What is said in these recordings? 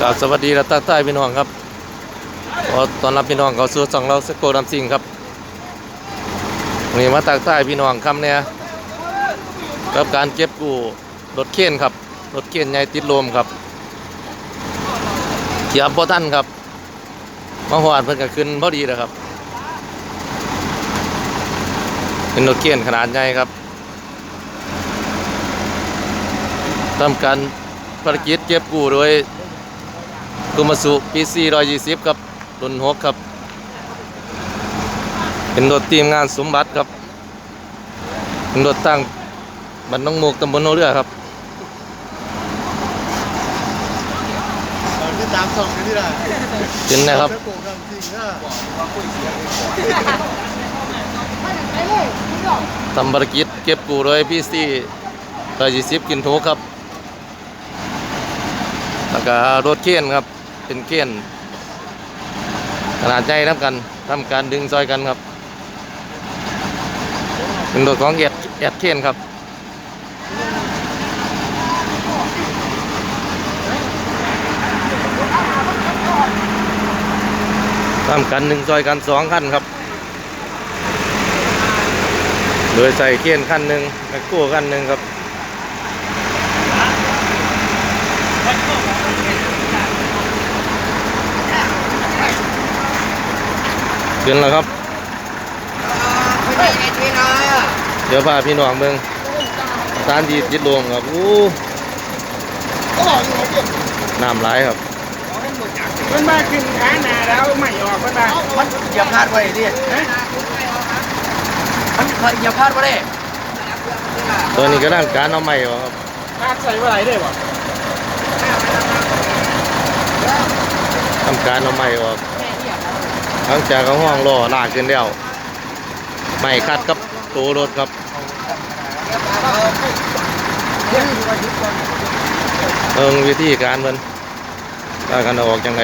กราบสวัสดีและทักทายพี่น้องครับขอตอนรับพี่น้องเขาสู่ช่องเราสโกดัมซิงครับวันนี้มาทักทายพี่น้องคำเนี่ยกับการเก็บกู้รถเข็นครับรถเข็นใหญ่ติดลมครับเกียบบ่ทันครับมาหวานเพิ่นก็ขึ้นพอดีเลยครับ เป็นรถเข็นขนาดใหญ่ครับทำการภารกิจเก็บกู้โดย คุมาสุปีซีร้อยยี่สิบครับรุ่นหกครับ เป็นรถทีมงานสมบัติครับเป็นรถตั้งบันน้องมูกตำบลโนเรือครับเราที่ตามส่องกันนี่แหละเป็นนะครับไปปลูกกันจริงนะทำภารกิจเก็บกู้โดยพีซีร้อยยี่สิบกินทุกครับแล้วก็รถเข็นครับ เป็นเข็นขนาดใหญ่ทำกันทำการดึงซอยกันครับเป็นรถของเอ็ดเอ็ดเข็นครับทำกันหนึ่งซอยกันสองขั้นครับ โดยใส่เขียนขั้นหนึ่งแมคโครขั้นหนึ่งครับ ขึ้นแล้วครับ เดี๋ยวพาพี่น้องเมืองสถานที่จิตรวมครับอู้ก็หล่ออยู่เขาเก็บน้ำไหลายครับมันมาขึ้นขาหนาแล้วไม่ออกมันมามันอย่าพลาดไว้ดิมันอย่าพลาดไว้ดิตัวนี้ก็ร่างการเอาใหม่วะครับคาดใส่ว่าไรได้บ่ทำการเอาใหม่ออก หลังจากเขาห้องรอลากขึ้นแล้วใหม่คัดกับตัวรถครับเอิงวิธีการมันว่ากันออกยังไง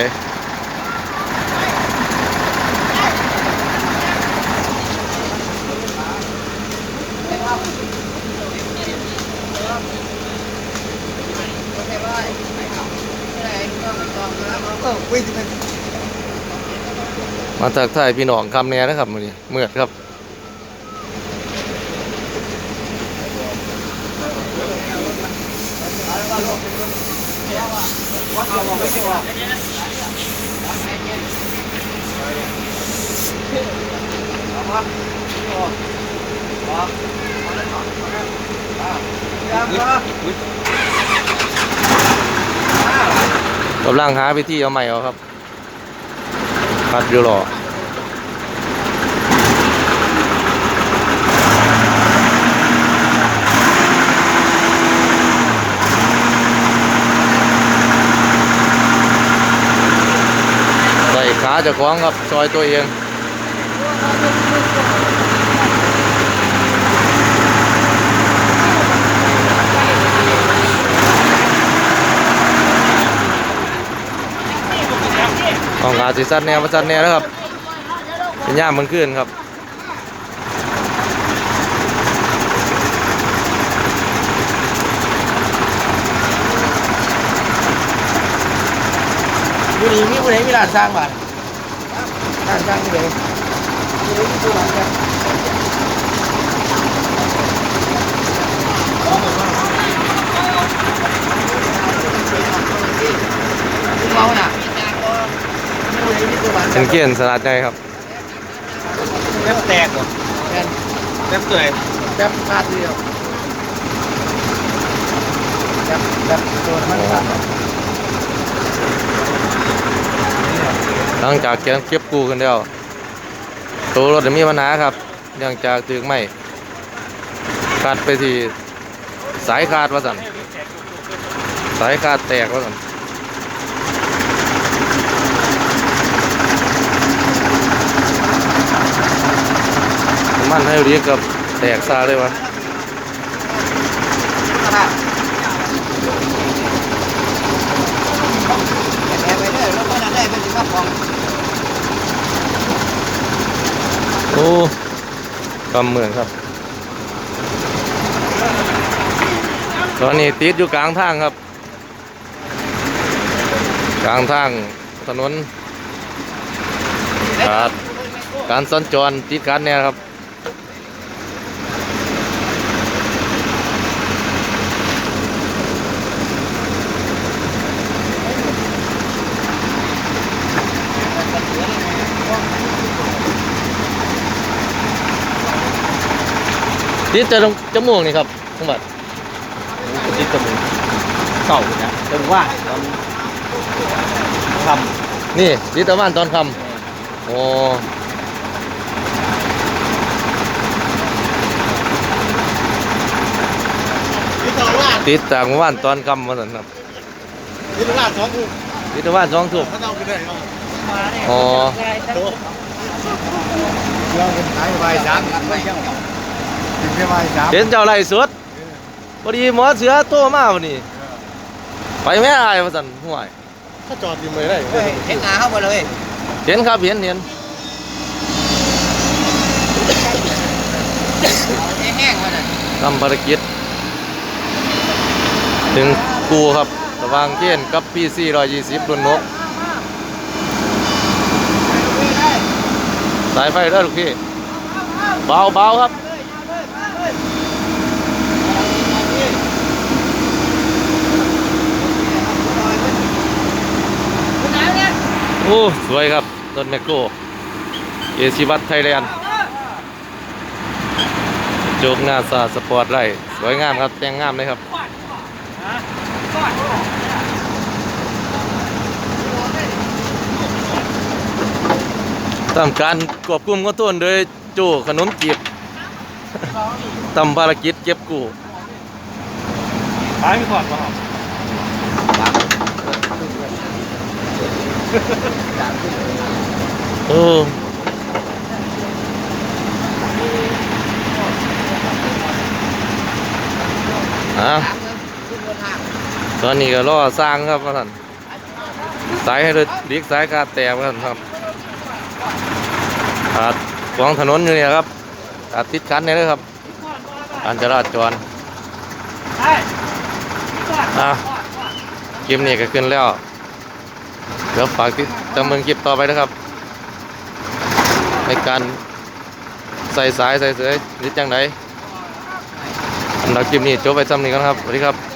เออวิ่งจะเป็น มาทักไทยพี่น้องคำแน่นะครับมือนี้เมือครับกำลังหาวิธีเอาใหม่เอาครับ คัดอยู่หรอใส่ขาเจะคล้าของครับซอยตัวเอง มาสิสั้นแนวมาสั้นแนวนะครับเป็นย่ามมันขึ้นครับอยู่นี่มีผู้ใดมีร้านสร้างบ้านร้านสร้างผู้ใดผู้ใดมีผู้ร้านสร้างเมาน่ะผู้ใดมีผู้ร้านส เป็ร้านงเกียนสลัดใจครับแทบแตกบ่แม่นแทบเปื่อยแป๊บพลาดเดียวแป๊บแป๊บโดนมันพลาดหลังจากเก็บเก็บกูกันแล้วตัวรถมีปัญหาครับเนื่องจากถึงไม่ขาดไปที่สายขาดว่าสันสายขาดแตกว่าสัน มันให้รีกับแตกซาเลยวะแอบไปเรื่อยแล้วก็นั่นได้เป็นสิบของโอ้กำเมืองครับ ตอนนี้ติดอยู่กลางทางครับ กลางทางถนนขาดการสัญจรติดการเนี่ยครับ ติดแต่ตรงจมูกนี่ครับสมบัติติดจมูกเก่านะแต่ว่าตอนทนี่ติดแตะวันตอนคำโอ้นี่ตลาดติดจากเมื่อวานตอนคำมาสันครับนี่ตลาดสองคู่ติดแตะวันสองทุ่มเขาเอาไปได้เนาะอ๋อเราเป็นขายใบสามไม่ยังถึงแค่ใบสามเห็นเจ้าไรสุดพอดีหมอเสือโตมาวันนี้ไปไม่ได้มาสันห่วยถ้าจอดอยู่ไม่ได้ำเห็นหนาเข้ามาเลยเห็นครับเห็นเห็นแห้งมาเลยทำภารกิจถึงกูครับระหวางเกณฑ์กับพี่ซี่ร้อยยี่สิบรุ่นนก สายไฟเด้อลูกพี่ เบาเบาครับ โอ้ สวยครับ ต้นแมคโครเอชิวัตไทยแลนด์โจกหน้าซาสปอร์ตไล่สวยงามครับ แต่งงามเลยครับ ทำการควบคุมก็ต้นโดยโจขนมจีบทำภารกิจเก็บกู้ขายไม่ก่อนป่ะครับโอ้ฮะตอนนี้ก็รอสร้างครับท่านสายให้รถดิกสายคาดแตกครับครับ ขาดขวางถนนอยู่เนี่ยครับขาดติดคันเนี่ยเลยครับการจราจรใช่อะคลิปนี้ก็ขึ้นแล้ว เดี๋ยวฝากติดตามเมืองคลิปต่อไปนะครับ ในการใส่สายใส่เสื้อหรือจังไดสำหรับคลิปนี้จบไปซ้ำนี้กันครับ สวัสดีครับ